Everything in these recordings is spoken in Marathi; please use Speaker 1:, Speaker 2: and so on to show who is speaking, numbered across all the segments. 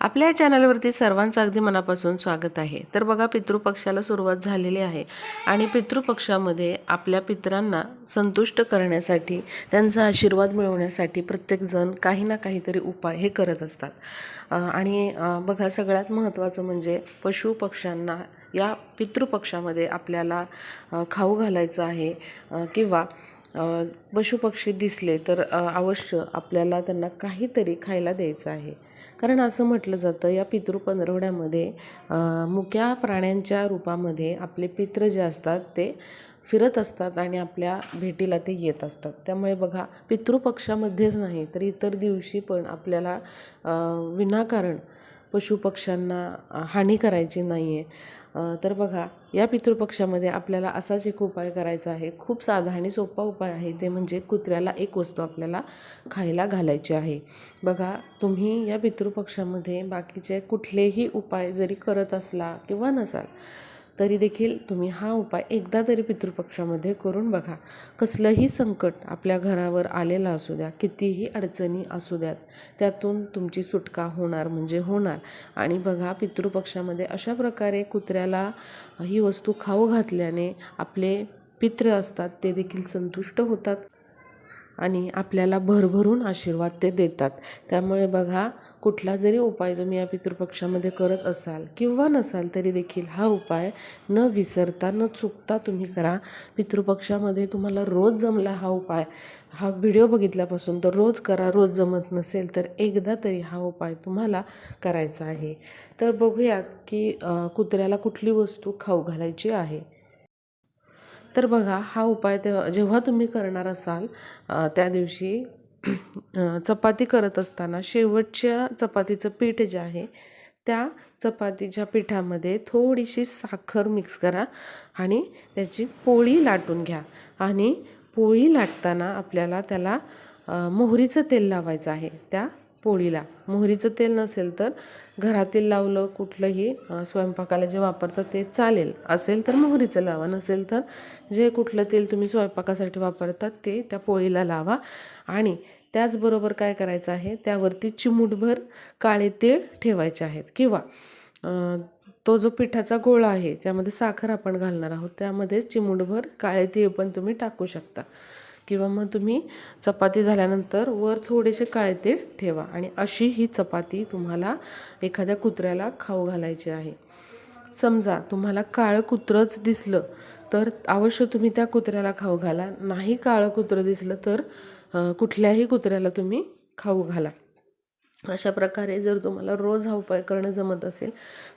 Speaker 1: आपल्या चॅनलवरती सर्वांचं अगदी मनापासून स्वागत आहे. तर बघा पितृपक्षाला सुरुवात झालेली आहे आणि पितृपक्षामध्ये आपल्या पित्रांना संतुष्ट करण्यासाठी त्यांचा आशीर्वाद मिळवण्यासाठी प्रत्येकजण काही ना काहीतरी उपाय हे करत असतात. आणि बघा सगळ्यात महत्त्वाचं म्हणजे पशुपक्ष्यांना या पितृपक्षामध्ये आपल्याला खाऊ घालायचं आहे किंवा पशुपक्षी दिसले तर अवश्य आपल्याला त्यांना काहीतरी खायला द्यायचं आहे. कारण असं म्हटलं जातं या पितृ पंधरवड्यामध्ये मुक्या प्राण्यांच्या रूपामध्ये आपले पित्र जे असतात ते फिरत असतात आणि आपल्या भेटीला ते येत असतात. त्यामुळे बघा पितृपक्षामध्येच नाही तर इतर दिवशी पण आपल्याला विनाकारण पशुपक्ष्यांना हानी करायची नाही आहे तर बघा या पितृपक्षामध्ये आपल्याला असाच एक उपाय करायचा आहे. खूप साधा आणि सोपा उपाय आहे ते म्हणजे कुत्र्याला एक वस्तू आपल्याला खायला घालायची आहे. बघा तुम्ही या पितृपक्षामध्ये बाकीचे कुठलेही उपाय जरी करत असला किंवा नसाल तरी देखील तुम्ही हा उपाय एकदा तरी पितृपक्षामध्ये करून बघा. कसलंही संकट आपल्या घरावर आलेलं असू द्या कितीही अडचणी असू द्यात त्यातून तुमची सुटका होणार म्हणजे होणार. आणि बघा पितृपक्षामध्ये अशा प्रकारे कुत्र्याला ही वस्तू खाऊ घातल्याने आपले पित्र असतात ते देखील संतुष्ट होतात. आणि आपल्याला भरभरून आशीर्वाद ते देतात. त्यामुळे बघा कुठला जरी उपाय तुम्ही या पितृपक्षामध्ये करत असाल किंवा नसाल तरी देखील हा उपाय न विसरता न चुकता तुम्ही करा. पितृपक्षामध्ये तुम्हाला रोज जमला हा उपाय. हा व्हिडिओ बघितल्यापासून तर रोज करा रोज जमत नसेल तर एकदा तरी हा उपाय तुम्हाला करायचा आहे. तर बघूयात की कुत्र्याला कुठली वस्तू खाऊ घालायची आहे? तर बघा हा उपाय तेव्हा जेव्हा तुम्ही करणार असाल त्या दिवशी चपाती करत असताना शेवटच्या चपातीचं पीठ जे आहे त्या चपातीच्या पिठामध्ये थोडीशी साखर मिक्स करा आणि त्याची पोळी लाटून घ्या. आणि पोळी लाटताना आपल्याला त्याला मोहरीचं तेल लावायचं आहे. त्या पोळीला. मोहरीचं तेल नसेल तर घरातील लावलं कुठलंही स्वयंपाकाला जे वापरतात ते चालेल. असेल तर मोहरीचं लावा. नसेल तर जे कुठलं तेल तुम्ही स्वयंपाकासाठी वापरतात ते त्या पोळीला लावा. आणि त्याचबरोबर काय करायचं आहे? त्यावरती चिमूटभर काळे तीळ ठेवायचे आहेत. किंवा तो जो पिठाचा गोळा आहे त्यामध्ये साखर आपण घालणार आहोत. त्यामध्ये चिमूटभर काळे तीळ पण तुम्ही टाकू शकता. किंवा मग तुम्ही चपाती झाल्यानंतर वर थोडेसे काळे ते ठेवा. आणि अशी ही चपाती तुम्हाला एखाद्या कुत्र्याला खाऊ घालायची आहे. समजा तुम्हाला काळं कुत्रंच दिसलं तर अवश्य तुम्ही त्या कुत्र्याला खाऊ घाला. नाही काळं कुत्रं दिसलं तर कुठल्याही कुत्र्याला तुम्ही खाऊ घाला. अशा प्रकारे जर तुम्हाला रोज हा उपाय करणं जमत असेल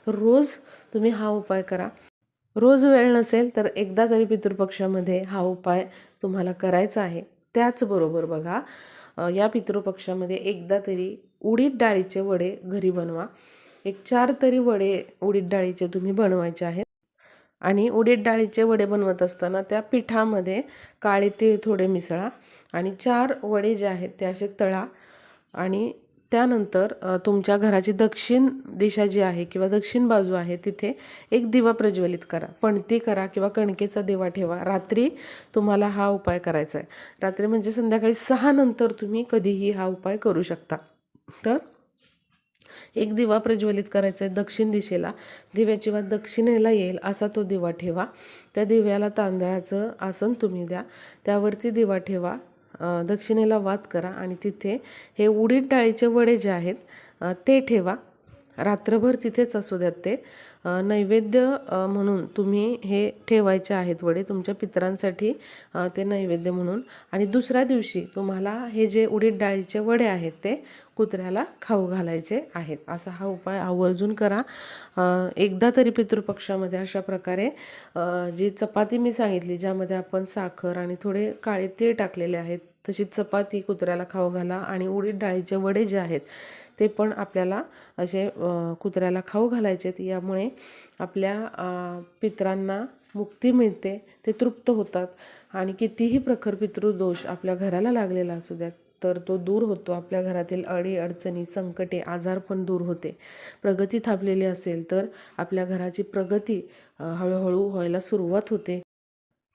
Speaker 1: तर रोज तुम्ही हा उपाय करा. रोज वेळ नसेल तर एकदा तरी पितृपक्षामध्ये हा उपाय तुम्हाला करायचा आहे. त्याचबरोबर बघा या पितृपक्षामध्ये एकदा तरी उडीद डाळीचे वडे घरी बनवा. एक चार तरी वडे उडीद डाळीचे तुम्ही बनवायचे आहेत. आणि उडीद डाळीचे वडे बनवत असताना त्या पिठामध्ये काळे तीळ थोडे मिसळा आणि चार वडे जे आहेत ते असे तळा आणि त्यानंतर तुमच्या घराची दक्षिण दिशा जी आहे किंवा दक्षिण बाजू आहे तिथे एक दिवा प्रज्वलित करा. पणती करा किंवा कणकेचा दिवा ठेवा. रात्री तुम्हाला हा उपाय करायचा आहे. रात्री म्हणजे संध्याकाळी सहा नंतर तुम्ही कधीही हा उपाय करू शकता. तर एक दिवा प्रज्वलित करायचा आहे दक्षिण दिशेला. दिव्याची वा दक्षिणेला येईल असा तो दिवा ठेवा. त्या दिव्याला तांदळाचं आसन तुम्ही द्या. त्यावरती दिवा ठेवा. दक्षिणेला वात करा आणि तिथे हे उडीद डाळीचे वडे जे आहेत ते ठेवा. रात्रभर तिथेच असू द्यात ते. नैवेद्य म्हणून तुम्ही हे ठेवायचे आहेत वडे तुमच्या पितरांसाठी ते नैवेद्य म्हणून. आणि दुसऱ्या दिवशी तुम्हाला हे जे उडीद डाळीचे वडे आहेत ते कुत्र्याला खाऊ घालायचे आहेत. असा हा उपाय आवर्जून करा. एकदा तरी पितृपक्षामध्ये अशा प्रकारे जी चपाती मी सांगितली ज्यामध्ये आपण साखर आणि थोडे काळे तीळ टाकलेले आहेत तशी चपाती कुत्र्याला खाऊ घाला आणि उडीद डाळीचे वडे जे आहेत ते पण आपल्याला असे कुत्र्याला खाऊ घालायचे यामुळे आपल्या पित्रांना पितरांना मुक्ती मिळते ते तृप्त होतात. आणि कितीही प्रखर पितृदोष आपल्या घराला लागलेला असू द्यात तर तो दूर होतो. आपल्या घरातील अडी अडचणी संकटे आजार पण दूर होते. प्रगती थांबलेली असेल तर आपल्या घराची प्रगती हळूहळू व्हायला सुरुवात होते.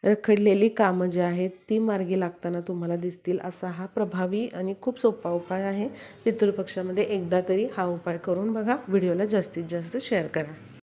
Speaker 1: रखडलेली कामं जी आहेत ती मार्गी लागताना तुम्हाला दिसतील असा हा प्रभावी आणि खूप सोपा उपाय आहे. पितृपक्षामध्ये एकदा तरी हा उपाय करून बघा. व्हिडिओला जास्तीत जास्त शेअर करा.